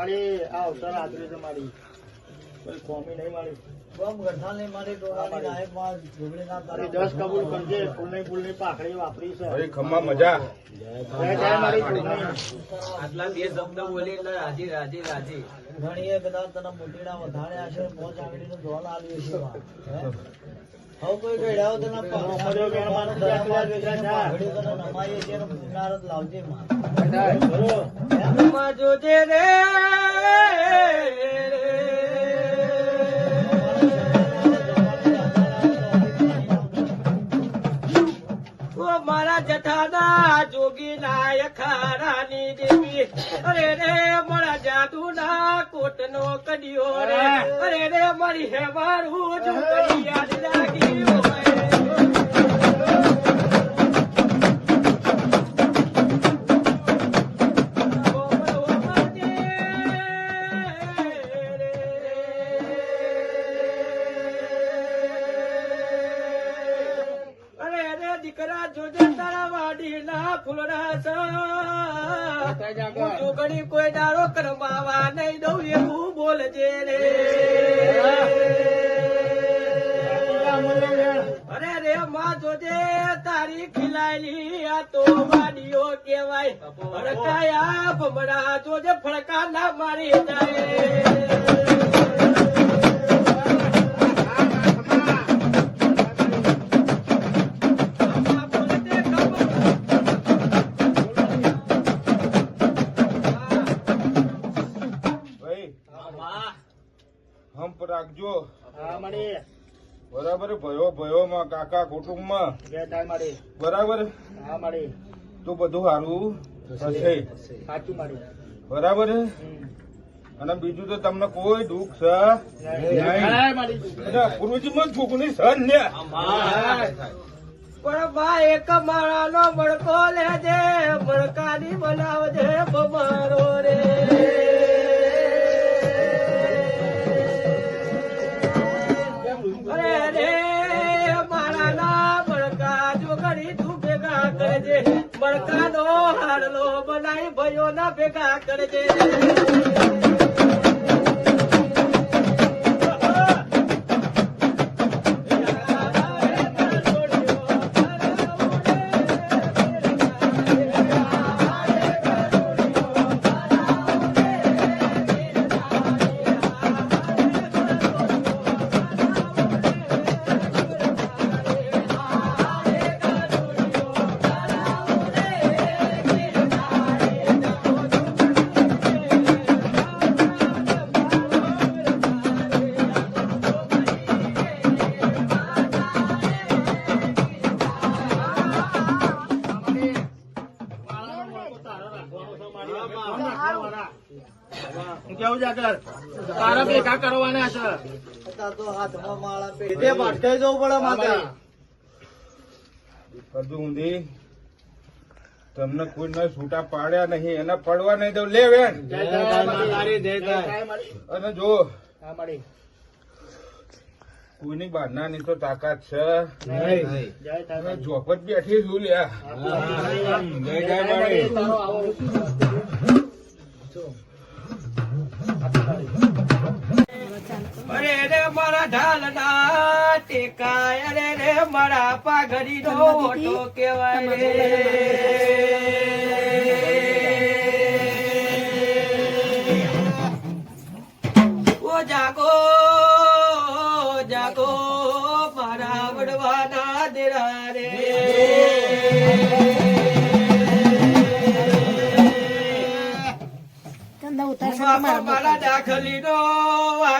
મારી આ અવસર આદરી છે મારી. કોઈ કોમી નહીં મારી. ગમ ગઠાલની મારી ડોળાની નાયકમાં ઝઘડીના તારા મારી દસ કબૂલ કરજે ફૂલની ફૂલની પાખડી વાપરી છે. ભાઈ ખમ્મા મજા. જય જય મારી જોગણી. આટલા બે શબ્દ બોલી એટલે રાજી રાજી રાજી. ઘણીએ કદાચ તને મોટીના વધાર્યા છે મોજ આંગળીનું ઢોલ આવ્યું છે? હવે કોઈ નમાઈએ છીએ ને જ લાવજે મા માં જોજે રે. મારા જઠાના જોગી નાય ખારાની દેવી. અરે રે મારા જાદુ ના કોટ નો કડિયો રે. અરે રે મારી હે મારું જો કડી યાદ લાગી હોય. દીકરા જોજે તારા વાડીના ફૂલડા છે જોગણી કોઈ ડારો કરમાવા નહીં દઉં એવું બોલજે રે. અરે રે માં જોજે તારી ખીલાયેલી આ તો વાડીઓ કેવાય ફડકાયા ભમડા જોજે ફડકા ના મારી જાય. બરાબર? ભયો ભયો માં કાકા કુટુંબમાં? જય જય બરાબર? તો બધું સારું થશે. બરાબર? અને બીજું તો તમને કોઈ દુઃખ છે. અને ગુરુજીમાં છોકરી સર ને. પણ બા એક માળાનો મણકો લેજે મણકાની બનાવજે બમારો રે. મણકાનો હાડલો બનાવી ભયો ના ભેગા કરજે. તો હાથમાં માળા પેટે ભટકાઈ જવું પડે માતા. હજુ ઊંધી. તમને કોઈ ના છૂટા પાડ્યા નહીં એને પડવા નહીં દઉં. લે વેણ. જય જય મારી જય જય. મારી અને જો કોઈની બહારના ની તો તાકાત છે. ઝોપટ બેઠી છું લ્યા. જય જય. ઢાલના ટેકાય રે મારા ઓટો કહેવાય રે. ઓ જાગો જાગો મારા વડવાના દેરા રે. મારા દાખલીનો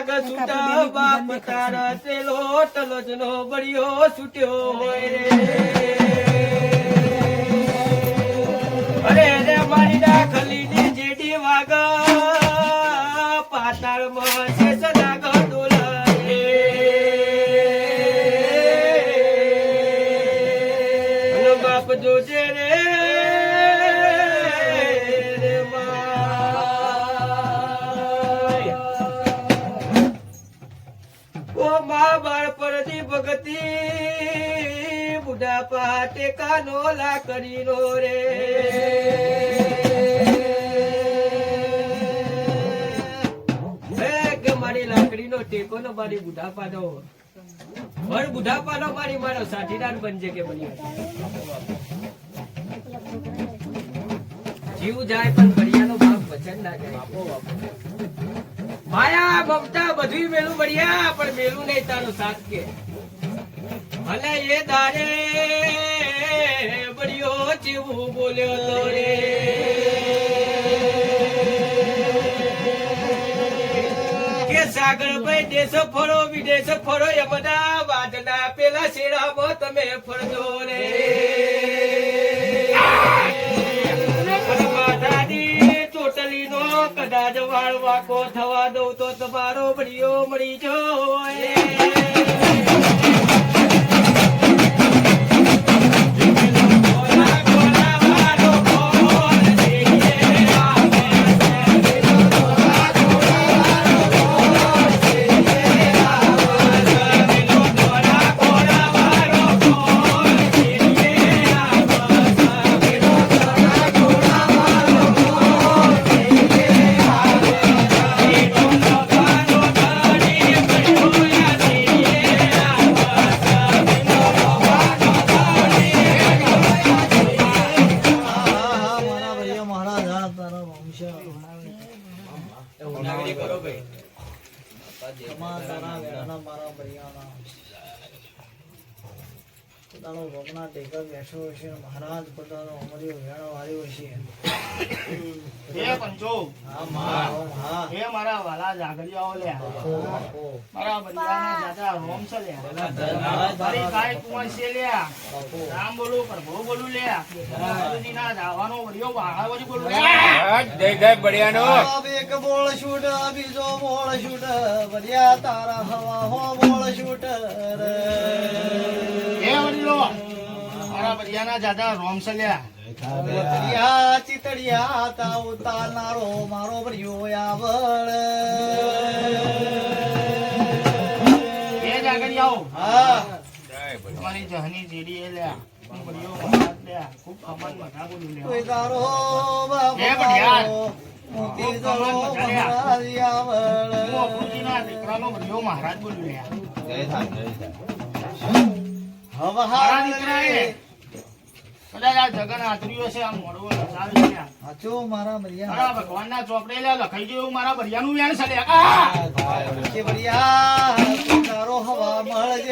વાગ છૂટા બાપ તારા તેલો તલજનો બળિયો છૂટ્યો હોય રે. અરે રે મારી દાખલીની જેડી વાગ પાતાળમાં છે સદા ગડોલા રે. બાપ જોજે રે બાળપણની ભગતી બુઢાપા ટેકાનો લા કરીનો રે મારી લાકડી નો ટેકો નો મારી બુઢાપાનો. વર બુઢાપાનો મારી મારો સાથીદાર બનજે કે બની જીવ જાય પણ બળિયાનો બાપ વચન ના જાય. માયા મમતા બધું મેલું બળિયા, પણ મેલું નહીં તારો સાથ કે. ભલે એ દારે બળિયો જેવું બોલ્યો તો રે. કે સાગરભાઈ દેશ ફરો, વિદેશ ફરો, એ બધા વાદના પેલા શેરામાં તમે ફરજો રે. અને માતાની ચોટલીનો કદાચ વાળ વાકો થવા દઉં તો તમારો બળિયો મળી જોય ભગના ટેકા બેઠો હશે મહારાજ પોતાનો અમર્યો વેણો વાળ્યો હશે હે પંચો હા મારા વાલા જાગરિયાઓ લે મારા બલિયાના જાતા રોમ છે લે મારી ગાય કુંવર છે લે રામ બોલું પ્રભુ બોલું લે ગુરુજીના જાવાનો વડિયો બહાવજી બોલું લે જય જય બળિયાનો. એક બોળ શૂટ બીજો બોળ શૂટ ભર્યા તારા હવા હો બોળ શૂટ રે. હે વડીલો મારા બલિયાના જાદા રોમસલ્યા ચિતડિયા તા ઉતારનારો મારો ભર્યો આવળ જાગડી આવો. હા. તમારી જહની જેડી એ લ્યા. મહારાજ લે ખૂબ કમાન મજા બોલું લે કોઈ તારો હે ભડિયા. બાપો મોતી જરો મહારાજ આવળ કદાચ આ જગન આતરીઓ છે આ મોડવો નચાવે છે લ્યા. મારા મારા ભગવાનના ચોપડે લખાઈ ગયું મારા ભરિયાનું વ્યાણ છે લ્યા. આ! કે ભડિયા તારો હવા દે એ જ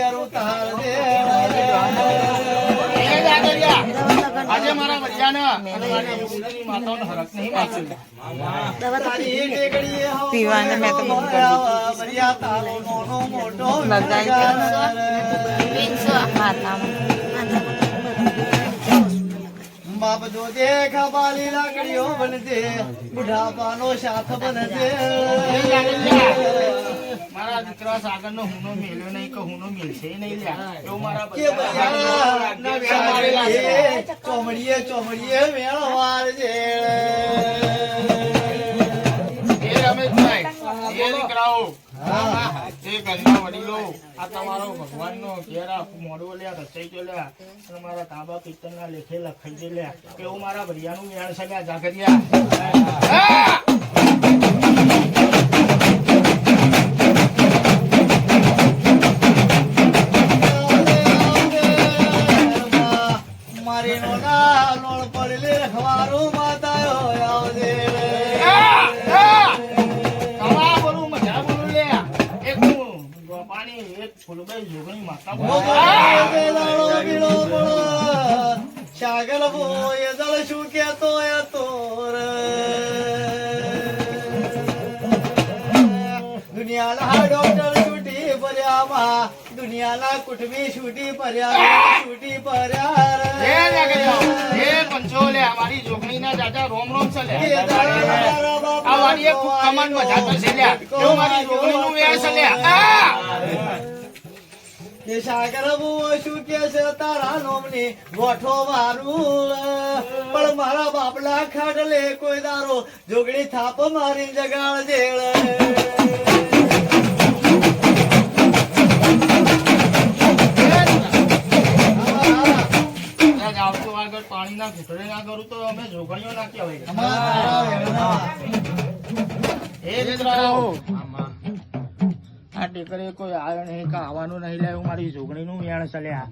આજે મારા ભરિયાને અને મારી યુવતીની માતાઓને હરખ નહીં માગશે. તારી ટેકડીએ હવા પીવાને મેં તો બહુ મળ્યા, ભડિયા તારો નાનો મોટો લગાઈ બાપ જો દેખ બાલી લાકડીઓ બનજે બુઢાપાનો સાથ બનજે. મારા દીકરા સાગરનો હુનો મેલ્યો નહીં કે હુનો મેલશે નહીં એવું મારા ચોમડીએ ચોમડીએ મેળ વાળજે એ રમેશભાઈ, એ દીકરાઓ. હા. એ ઘરના વડીલો, આ તમારો ભગવાનનો ઘેર આ મોડવો લ્યા રચાઈ ગયો લ્યા, અને મારા તાબા પિત્તળના લેખે લખાઈ દે લ્યા એવું મારા ભરિયાનું વ્યાણ છે જાગરિયા જોગણી શાગર બોય દળ શું કેતો એ તોર દુનિયાના ડોક્ટર છૂટી ભર્યામાં દુનિયાના કુટુંબી છૂટી ભર્યા છૂટી ભર્યા એ લે ગયો એ પંચો લે અમારી જોગણીના દાદા રોમ રોમ છે લે આ આ એ સાગર શું કે છે તારા નોમની ગોઠો મારું પણ મારા બાપલા ખાડલે કોઈ દારો જોગડી થાપ મારી જગાડ જેળ. પાણી ના ઘૂંટડે ના કરું તો અમે જોગણીઓ ના કહેવાય. આ ટેકરે કોઈ આવ્યો નહીં કે આવવાનું નહીં લે મારી જોગણીનું વેણ ચલ્યા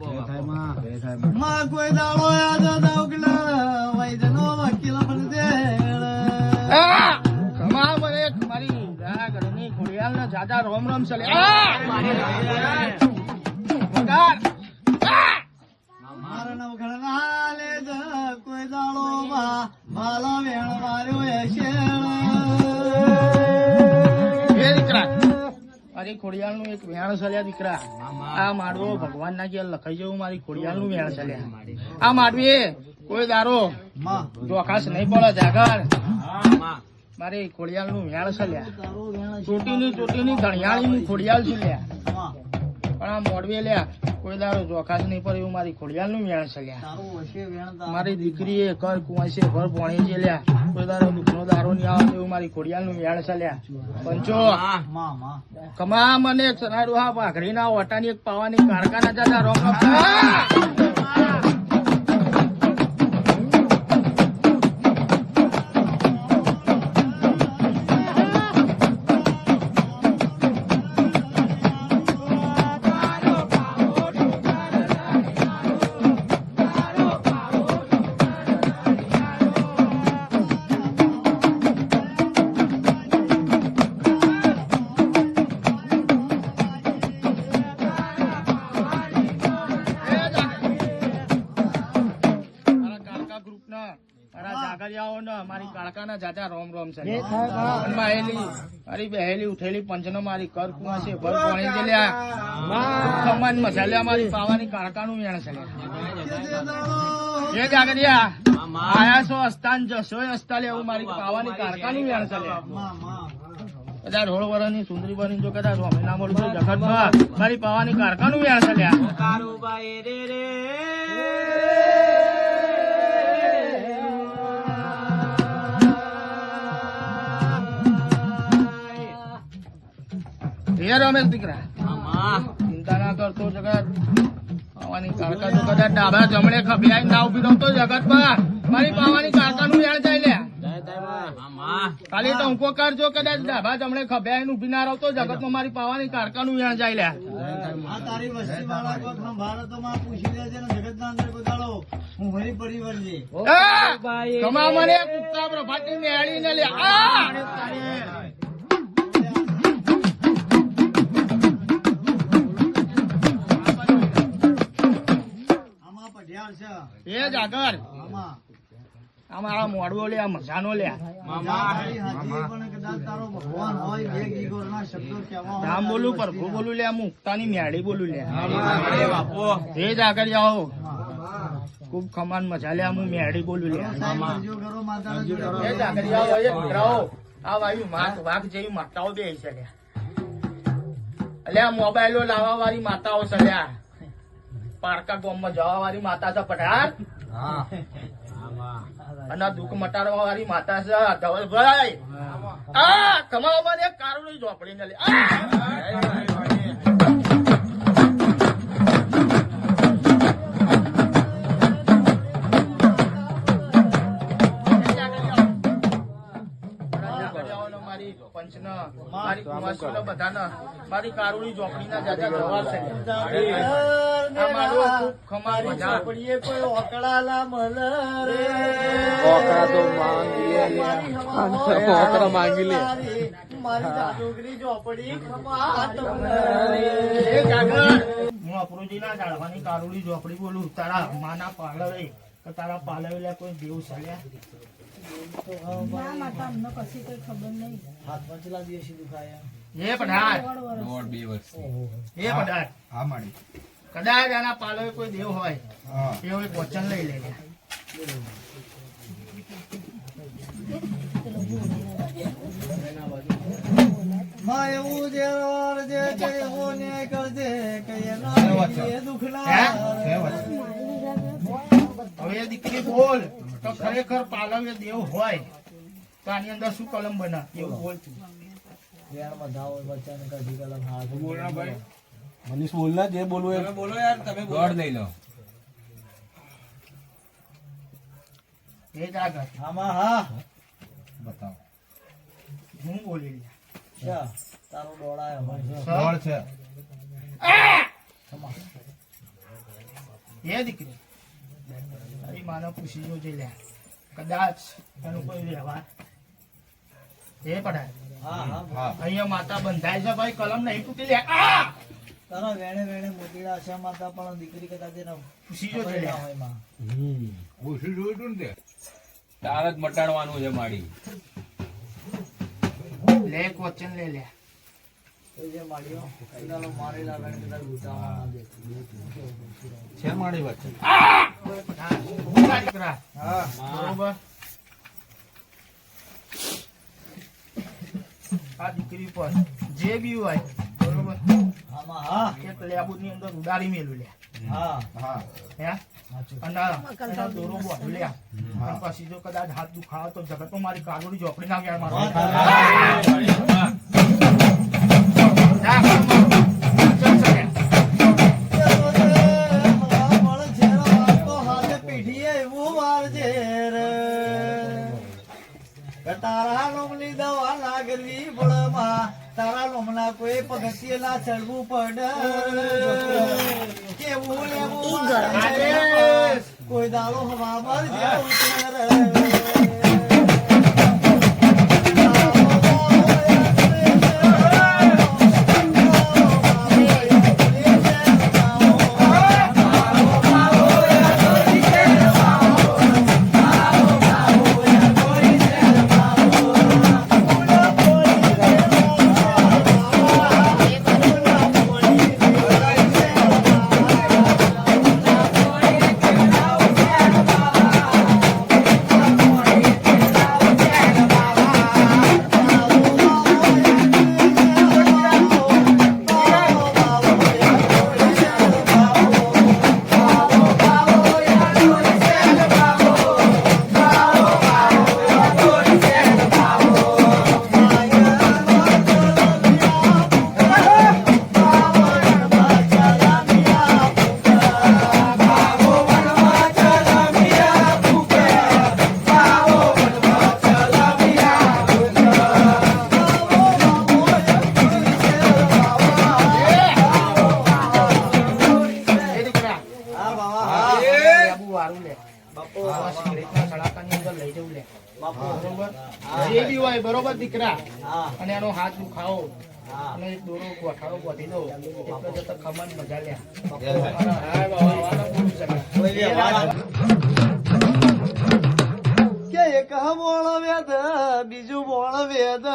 માં કોઈ દાડો યાદ દાવગલા વૈદનો વકીલ બનજે કમા મને મારી આ ઘરની ખોડિયાલ ના જાજા રોમ રોમ ચલે વગાડ. મારા ઘરના લે જ કોઈ દાડો માં વેણ માર્યો હશે દીકરા મારી ખોડિયાળનું એક વેણ ચલ્યા દીકરા. આ માડવો ભગવાન ના ઘેર લખાઈ જવું મારી ખોડિયાળનું વેણ ચલ્યા આ માડવી કોઈ દારો ચોકાશ નહીં પડે જાગર. મારે ખોડિયાળનું વેણ ચલ્યા ચોટી ની ચોટી ની ધણિયાળી નું ખોડિયાળ છું લ્યા પણ આ મોડવે લ્યા. કોઈ દાડો ચોખાસ નહીં પડે એવું મારી ખોડિયાલનું વેણ ચલ્યા મારી દીકરી એ તારું. મારી છે ઘર ભણી છે લ્યા. કોઈ દાડો દુઃખનો દારો નહીં આવે એવું મારી ખોડિયાલનું વેણ ચલ્યા પંચો. માં માં કમા મને સનાડું હા ભાખરીના ઓટાની એક પાવાની કારખાના જતા રોમ રોમ છે. અને મારી બહેલી ઉઠેલી પંચનો મારી કર કુવા છે. ભર પાણી છે લ્યા. ખમણ મસાલા મારી પાવાની કાળકાનું વેણ છે. લ્યા. એ જાગરિયા આયા છો અસ્તાન જશો અસ્તા લે એવું મારી પાવાની કાળકાનું વેણ છે કદાચ રોડ વરાની સુંદરી બની જો કદાચ અમે ના મળશું જગતમાં મારી પાવાની કારખાનું વેણ છે લ્યા. કારુબાઈ રે રે. રે રમેશ દીકરા. ચિંતા ના કરતો જગત. પાવાની કારકા તો કદાચ ડાબા જમણે ખભ્યાઈ ના ઊભી રહતો જગતમાં મારી પાવાની કારખાનું વેણ જાય લ્યા ખાલી ટંકો કરજો કદાચ ડાબા જમણે ખભ્યાઈ ઊભી ના રહતો જગતમાં મારી પાવાની કારખાનું વેણ જાય તારી વસ્તી વાળા કોઈ ખંભારો એ જ આગળ. આમાં આ મોડવો લે આ મજાનો લે. રામ બોલું પ્રભુ બોલું લે આ મુક્તાની મેળી બોલું લે. એ જ આગળ જાઓ. ખૂબ ખમાન મજા લે હું મેળી બોલું લે. આ વાયુ માત વાઘ જેવી માતાઓ બે છે લે અલ્યા મોબાઈલો લાવવા વાળી માતાઓ છે લ્યા પારકા ગામમાં જવા વાળી માતા છે પઠાર અને દુઃખ મટાડવા વાળી માતા છે ધવલભાઈ. આ કારુણી ઝોપડી ને લે. મારી પંચને મારી બધાને મારી કારુડી ઝોપડીના જાજા જવાબ છે. મારો ખમાર મજા કોઈ ઓકળાલા મલર ઓકળા તો માંગી લે લે. ઓકળા માંગી લે. મારી જાદુગરી કાગળ, હું અપરોજીના ઝાડવાની કારુડી ઝોપડી બોલું તારા માના તો તારા પાલવેલા કોઈ દેવ ચાલ્યા ના માતા અમને કશી કઈ ખબર નહીં. હાથમાં ચલા દિવસે દુખાયા એ પધાર દોઢ વર્ષ. એ પધાર હા માડી કદાચ આના પાલવે કોઈ દેવ હોય હા. એવો એક વચન લઈ લેજે માં એવું જે રોર જે એવો ન્યાય કરજે કે એના એ દુખના હવે એ દીકરી બોલ. તો ખરેખર પાલવે દેવ હોય તો આની અંદર શું કલમ બના? એવું બોલ તું. વેણ બધાઓ વચન કઢી કલમ હાથ બોલના ભાઈ. મનીષ બોલના જે એ જ આગળ. આમાં હા. બતાવો. હું બોલી લે તારો દોડાયો હોય દોડ છે. એ દીકરી. માને પૂછી જોજે લે. કદાચ એનું કોઈ વ્યવહાર. એ પડાય. હા હા હા. અહીંયા માતા બંધાય છે ભાઈ કલમ નહીં તૂટી લે. આ! તારા વેણે વેણે મોતીડા છે માતા પણ દીકરી કદાચ એના પૂછી જોજે લે. ના હોયમાં ઓછું જોયું તું ને તાર જ મટાડવાનું છે માડી. લે એક વચન લે લે. છે. માડી વચ્ચે હા, ઊભા દીકરા બરોબર. આ દીકરી પર જે બી હોય બરોબર. આમાં હા. એક લેબુ ની અંદર ઉડાડી મેલું લે હા. હા. હે? પછી જો કદાચ હાથ દુખાવો તો જગત તો મારી કાગોડી ઝોપડી ના ગયા મારો. તારા લોમની દવા લાગવી પડમાં તારા લોમના કોઈ પગથિયે ના ચડવું પડે કેવું લેવું. કોઈ દાડો હવા પર જેવું બરોબર દીકરા. અને એનો હાથ દુખાવો. અને એક દોરો ગોઠાળો ગોઠી દો એટલે જતા ખમણ મજા લ્યા હા બાબા વાળા બોલું શકે કે એક બોળ વેદ બીજું બોળ વેદ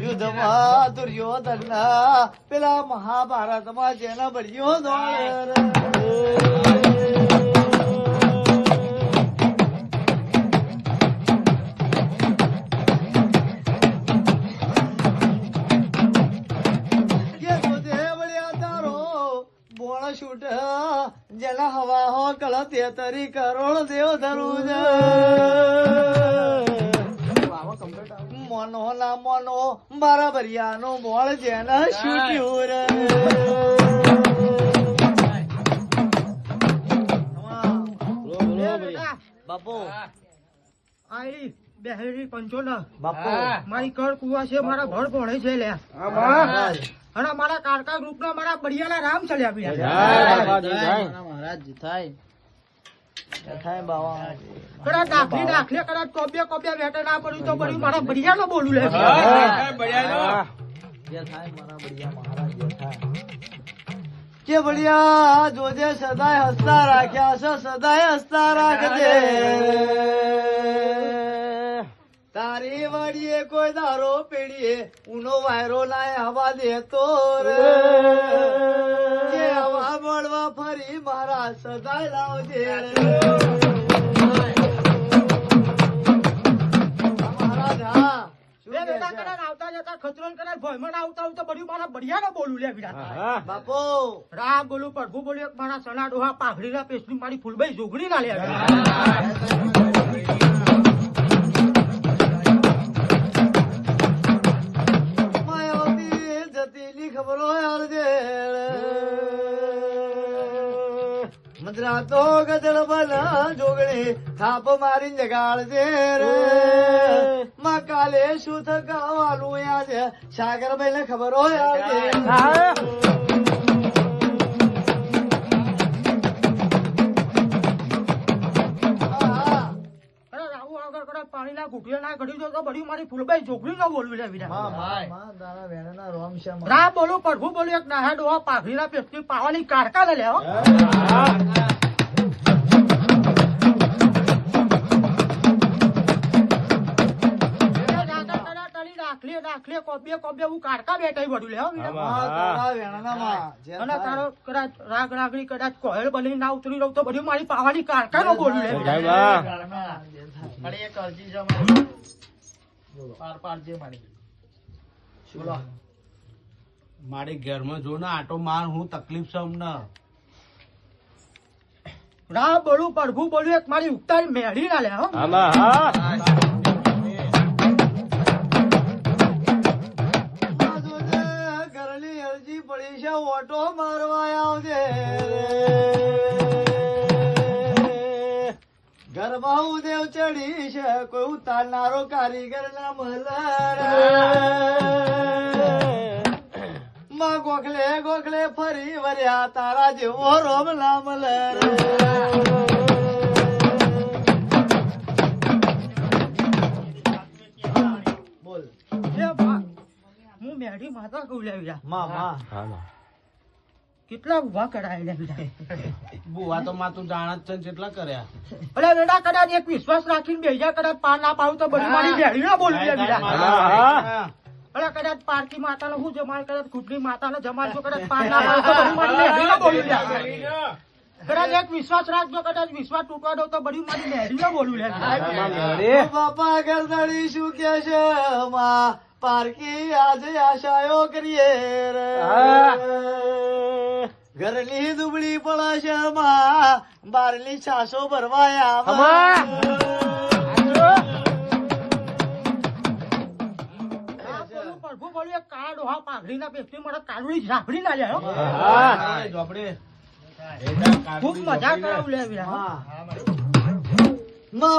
યુદ્ધમાં દુર્યોધન પેલા મહાભારતમાં જેના બળ્યો દોડ છૂટ. જેના હવા હો કળ તેતરી કરોડ દેવ ધરું મનો ના મનો મારા ભરિયાનો બોળ જેના છૂટ્યું રે. બાપુ. આઈ બેહરી પંચોના બાપુ. મારી કર કુવા છે મારા ભર ભણે છે લે. અને મારા કારકા ગ્રુપના મારા બડિયાના રામ ચલ્યા બી મહારાજ થાય. થાય બાવા. કદાચ દાખલી કદાચ કોબ્યા કોબ્યા બેઠા ના પડ્યું તો મારા બડિયાનો બોલું લે. જે થાય મારા બઢિયા મહારાજ જે થાય. કે બઢિયા જોજે સદાય હસતા રાખ્યા છે સદાય હસતા રાખજે. તારી વાડીએ કોઈ દારો પેડીએ. ઉનો વાયરો લાય હવા દેતો રે. કે હવા મળવા ફરી મારા સદાય લાવજે બાપુ. રામ બોલું પ્રભુ બોલ્યું એક મારા સના ડોહા પાઘડીના પેસ્ટની મારી ફૂલભાઈ જોગણી ના લે. ખબરો યાર જે મદ્રા તો ગજળ બના જોગણી, થાપ મારી જગાડજે રે માં કાલે શું થકાવાનું યાદ સાગર ભાઈ ને ખબર હોય પાણીના ઘૂંટિયા ના ઘડી દો તો બડી મારી ફૂલભાઈ જોગડી ના બોલવી લે બીજા માં તારા વેણના રોમ છે માં. રામ બોલું પ્રભુ બોલ્યું એક નાહા ડોહા પાઘડીના પેસ્ટની પાવાની કારકા લે લે હો. દાખલી દાખલી કોબીએ કોબીએ હું કારકા બેઠા બધું લે હો બીજા માં તારા વેણના માં. જે અને તારો કદાચ રાગ રાગડી કદાચ કોયલ બની ના ઉતરી રહું તો બધું મારી પાવાની કારકા નો બોલું લે. મારી. પાર પાર જે મારી. બોલો. મારી ઘરમાં જો ને આટો માર હું તકલીફ છે ના રા બોલું પ્રભુ બોલું એક મારી ઉતારી મેળી ના લે હો. ઓટો મારવા આવજે. રે. ઘરમાં ઉદેવ ચડી છે કોઈ ઉતારનારો કારીગર ના મલર. માં ગોખલે ગોખલે ફરી વર્યા તારા જેવો રોમ ના મલર. બોલ. હું મેળી માતા કહું મા મા. હા માં. કેટલા ઊભા કરાયેલા બધા. બુવા તો માં તું જાણ જ છે કેટલા કર્યા. અરે બેટા કદાચ એક વિશ્વાસ રાખીને બેજા કદાચ પાર ના પાડું તો બધી મારી મેળી ના બોલું બીજા અરે કદાચ પારકી માતાનો હું જમાલ કદાચ કુટની માતાનો જમાલ જો કદાચ પાર ના પાડું તો બધી મારી મેળી ના બોલું કદાચ એક વિશ્વાસ રાખજો કદાચ વિશ્વાસ તૂટવા દો તો બધી મારી ના બોલું લે ઓ બાપા ગરદડી શું કે છે? પારકી આજે આશાયો કરીએ રે. ઘરની દુબળી પડશે માં બારની છાસો ભરવાયા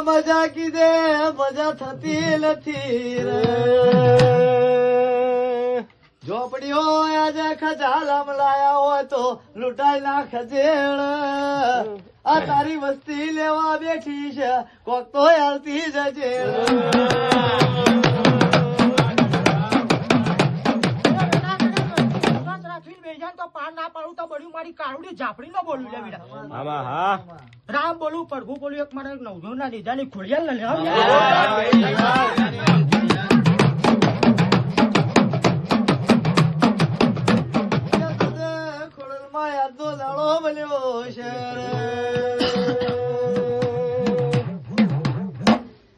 મજા કીધે મજા થતી નથી રે. ઝોપડીઓ આજે ખજાલમ લાયા હોય તો લૂંટાઈ ના ખજેડ આ તારી વસ્તી લેવા બેઠી છે કોક તો હાલતી જજે રામ બોલું પ્રભુ બોલું એક મારા નવજો ના લીધાની ખોડિયાલ ને લે હો. ખોડલમાં યાદનો દાડો બન્યો છે રે.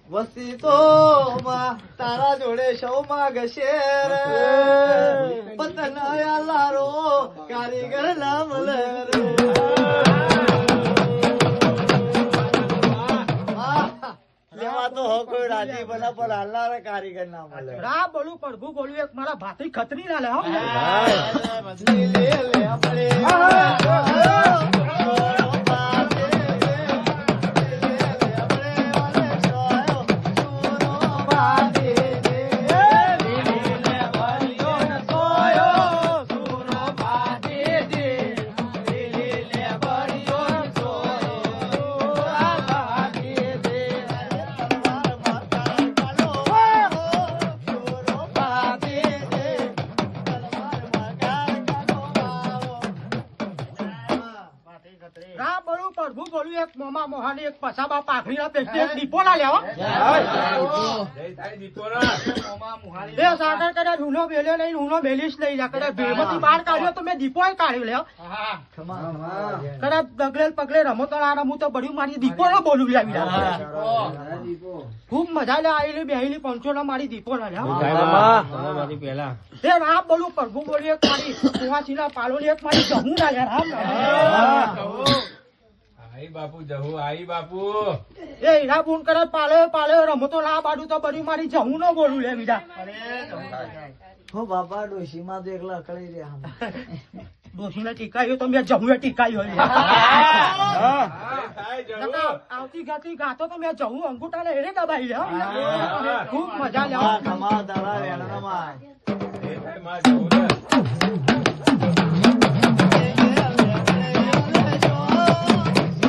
વસ્તી તો તારા જોડે સૌ માગશે પતન લારો કારીગર નામ લે હો કોઈ રાજી બના પણ હાલનારા કારીગર ના મળે. રામ બોલું પ્રભુ બોલું એક મારા ભાતી ખતરી ના લે હો. લે લે લે બોલ્યું એક મોમા મોહાની એક પસાબા એક સાગર કદાચ હુનો મેલ્યો નહીં હુનો મેલીશ નહીં લ્યા. કદાચ ભેમથી બહાર કાઢ્યો તો મેં દીપો કાઢ્યો લ્યો. કદાચ ડગલે પગલે રમો તો ના રમું તો બળ્યું મારી દીપો ના બોલું ખૂબ મજા લે આવેલી બેહેલી પંચો ના મારી દીપો ના લ્યા. એ રામ બોલું પ્રભુ બોલ્યું એક મારી કુવાસી ના એક મારી જમું ના લ્યા રામ આઈ બાપુ જહુ આઈ બાપુ. એ હીરા બૂન કરે પાલે પાલે રમો ના બાડું તો બળ્યું મારી જવું ન બોલું લે બીજા. હો. બાપા ડોશીમાં તો એકલા અકળી રહ્યા ડોશીને ટીકાયો તો મેં જવું ટીકાયો આવતી ગાતી ગાતો તો મેં જવું અંગૂઠાને હેરે દબાઈ લે ખૂબ મજા લેવા માં